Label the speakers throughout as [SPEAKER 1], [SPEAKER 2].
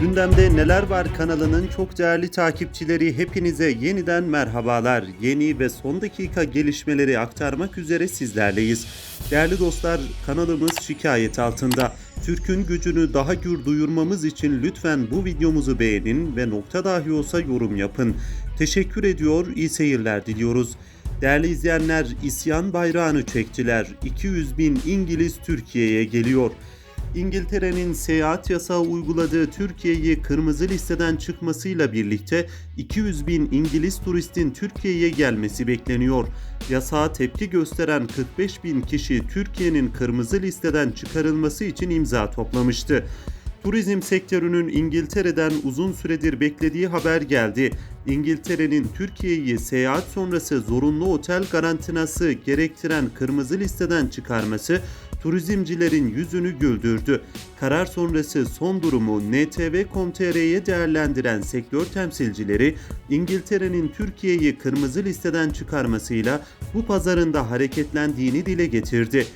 [SPEAKER 1] Gündemde Neler Var kanalının çok değerli takipçileri hepinize yeniden merhabalar. Yeni ve son dakika gelişmeleri aktarmak üzere sizlerleyiz. Değerli dostlar kanalımız şikayet altında. Türk'ün gücünü daha gür duyurmamız için lütfen bu videomuzu beğenin ve nokta dahi olsa yorum yapın. Teşekkür ediyor, iyi seyirler diliyoruz. Değerli izleyenler isyan bayrağını çektiler. 200 bin İngiliz Türkiye'ye geliyor. İngiltere'nin seyahat yasağı uyguladığı Türkiye'yi kırmızı listeden çıkmasıyla birlikte 200 bin İngiliz turistin Türkiye'ye gelmesi bekleniyor. Yasağa tepki gösteren 45 bin kişi Türkiye'nin kırmızı listeden çıkarılması için imza toplamıştı. Turizm sektörünün İngiltere'den uzun süredir beklediği haber geldi. İngiltere'nin Türkiye'yi seyahat sonrası zorunlu otel karantinası gerektiren kırmızı listeden çıkarması turizmcilerin yüzünü güldürdü. Karar sonrası son durumu NTV.com.tr'ye değerlendiren sektör temsilcileri İngiltere'nin Türkiye'yi kırmızı listeden çıkarmasıyla bu pazarında hareketlendiğini dile getirdi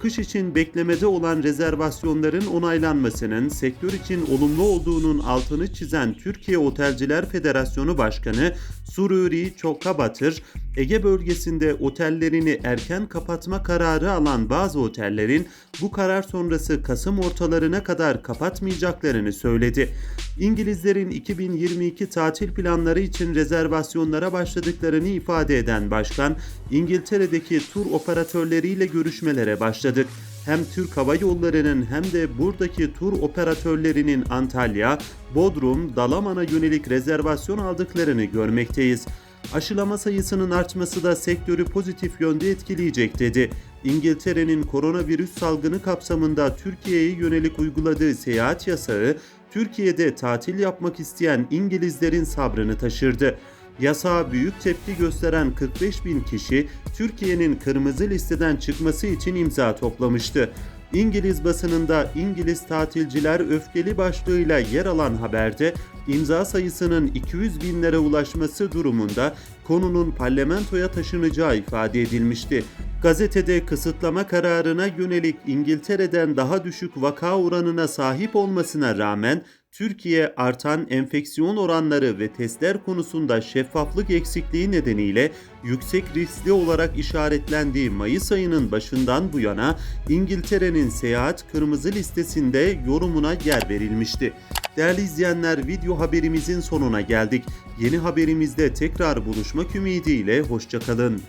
[SPEAKER 1] kış için beklemede olan rezervasyonların onaylanmasının sektör için olumlu olduğunun altını çizen Türkiye Otelciler Federasyonu Başkanı Sururi Çokabatır, Ege bölgesinde otellerini erken kapatma kararı alan bazı otellerin bu karar sonrası Kasım ortalarına kadar kapatmayacaklarını söyledi. İngilizlerin 2022 tatil planları için rezervasyonlara başladıklarını ifade eden başkan, İngiltere'deki tur operatörleriyle görüşmelere başladık. Hem Türk Hava Yolları'nın hem de buradaki tur operatörlerinin Antalya, Bodrum, Dalaman'a yönelik rezervasyon aldıklarını görmekteyiz. Aşılama sayısının artması da sektörü pozitif yönde etkileyecek dedi. İngiltere'nin koronavirüs salgını kapsamında Türkiye'ye yönelik uyguladığı seyahat yasağı, Türkiye'de tatil yapmak isteyen İngilizlerin sabrını taşırdı. Yasağa büyük tepki gösteren 45 bin kişi Türkiye'nin kırmızı listeden çıkması için imza toplamıştı. İngiliz basınında İngiliz tatilciler öfkeli başlığıyla yer alan haberde imza sayısının 200 binlere ulaşması durumunda konunun parlamentoya taşınacağı ifade edilmişti. Gazetede kısıtlama kararına yönelik İngiltere'den daha düşük vaka oranına sahip olmasına rağmen Türkiye artan enfeksiyon oranları ve testler konusunda şeffaflık eksikliği nedeniyle yüksek riskli olarak işaretlendiği Mayıs ayının başından bu yana İngiltere'nin seyahat kırmızı listesinde yorumuna yer verilmişti. Değerli izleyenler video haberimizin sonuna geldik. Yeni haberimizde tekrar buluşmak ümidiyle hoşçakalın.